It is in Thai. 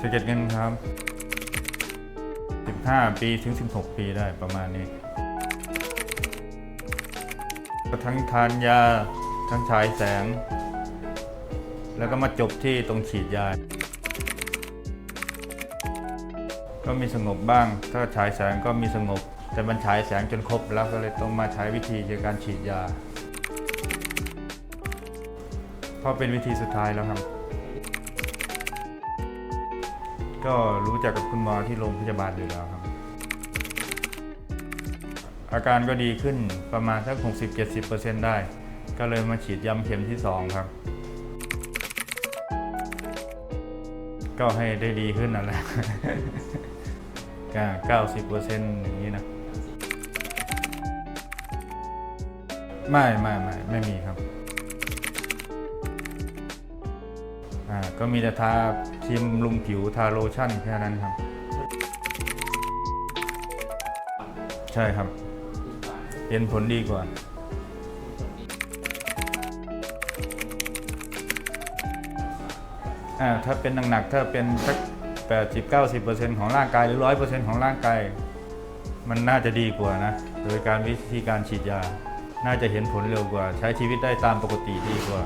สเก็ตเงินครับ 15 ปีถึง 16 ปีได้ประมาณนี้ ทั้งทานยา ทั้งฉายแสง แล้วก็มาจบที่ตรงฉีดยา ก็มีสงบบ้าง ถ้าฉายแสงก็มีสงบ แต่มันฉายแสงจนครบแล้วก็เลยต้องมาใช้วิธีในการฉีดยา เพราะเป็นวิธีสุดท้ายแล้วครับ ก็รู้จักกับคุณหมอที่โรงพยาบาลอยู่แล้วครับ อาการก็ดีขึ้นประมาณสัก 60-70%ได้ ก็เลยมาฉีดย้ำเข็มที่ 2 ครับ ก็ให้ได้ดีขึ้นนั่นแหละก็90%อย่างนี้นะ ไม่ไม่ไม่ไม่มีครับ อ่า ก็มีแต่ทา รีมบำรุงผิวทาโลชั่นแค่นั้นครับ ใช่ครับ เห็นผลดีกว่าอ่าถ้าเป็นหนักๆถ้าเป็นสัก80-90%ของร่างกายหรือ 100%ของร่างกาย มันน่าจะดีกว่านะ โดยการวิธีการฉีดยา น่าจะเห็นผลเร็วกว่า ใช้ชีวิตได้ตามปกติดีกว่า